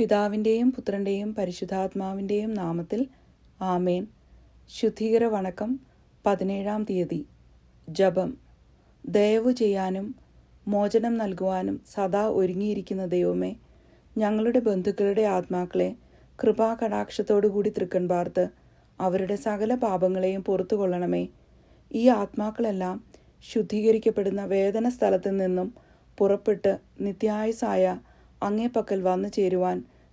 പിതാവിന്റെയും പുത്രന്റെയും പരിശുദ്ധാത്മാവിന്റെയും നാമത്തിൽ ആമേൻ. ശുദ്ധീകര വണക്കം പതിനേഴാം തീയതി. ജപം. ദയവ് ചെയ്യാനും മോചനം നൽകുവാനും സദാ ഒരുങ്ങിയിരിക്കുന്ന ദൈവമേ ഞങ്ങളുടെ ബന്ധുക്കളുടെ ആത്മാക്കളെ കൃപാകടാക്ഷത്തോടുകൂടി തൃക്കൺ പാർത്ത് അവരുടെ സകല പാപങ്ങളെയും പുറത്തു കൊള്ളണമേ ഈ ആത്മാക്കളെല്ലാം ശുദ്ധീകരിക്കപ്പെടുന്ന വേദന സ്ഥലത്തു നിന്നും പുറപ്പെട്ട് നിത്യായുസായ അങ്ങേപ്പക്കൽ വന്നു ചേരുവാൻ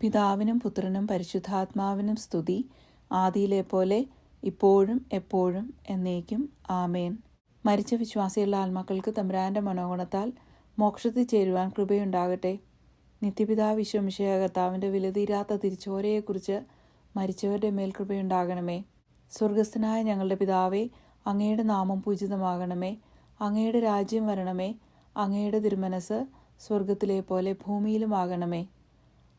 പിതാവിനും പുത്രനും പരിശുദ്ധാത്മാവിനും സ്തുതി. ആദിയിലെ പോലെ ഇപ്പോഴും എപ്പോഴും എന്നേക്കും. ആമേൻ. മരിച്ച വിശ്വാസിയുള്ള ആത്മാക്കൾക്ക് തമ്പുരാന്റെ മനോഗുണത്താൽ മോക്ഷത്തിൽ ചേരുവാൻ കൃപയുണ്ടാകട്ടെ. നിത്യപിതാവ് വിശ്വമിഷയ കർത്താവിന്റെ വിലതീരാത്ത തിരിച്ചോരയെക്കുറിച്ച് മരിച്ചവരുടെ മേൽ കൃപയുണ്ടാകണമേ. സ്വർഗസ്ഥനായ ഞങ്ങളുടെ പിതാവേ അങ്ങയുടെ നാമം പൂജിതമാകണമേ. അങ്ങയുടെ രാജ്യം വരണമേ. അങ്ങയുടെ തിരുമനസ് സ്വർഗത്തിലെ പോലെ ഭൂമിയിലുമാകണമേ.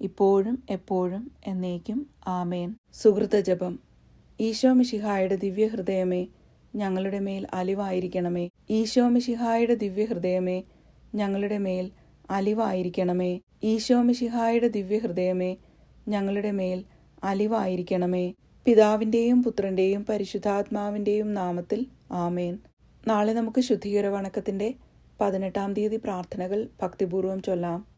ഇപ്പോഴും എപ്പോഴും എന്നേക്കും. ആമേൻ. സുഹൃതജപം ജപം. ഈശോ മിശിഹായുടെ ദിവ്യഹൃദയമേ ഞങ്ങളുടെ മേൽ അലിവായിരിക്കണമേ. ഈശോ മിശിഹായുടെ ദിവ്യഹൃദയമേ ഞങ്ങളുടെ മേൽ അലിവായിരിക്കണമേ. ഈശോ മിശിഹായുടെ ദിവ്യഹൃദയമേ ഞങ്ങളുടെ മേൽ അലിവായിരിക്കണമേ. പിതാവിന്റെയും പുത്രന്റെയും പരിശുദ്ധാത്മാവിന്റെയും നാമത്തിൽ ആമേൻ. നാളെ നമുക്ക് ശുദ്ധീകര വണക്കത്തിന്റെ പതിനെട്ടാം തീയതി പ്രാർത്ഥനകൾ ഭക്തിപൂർവം ചൊല്ലാം.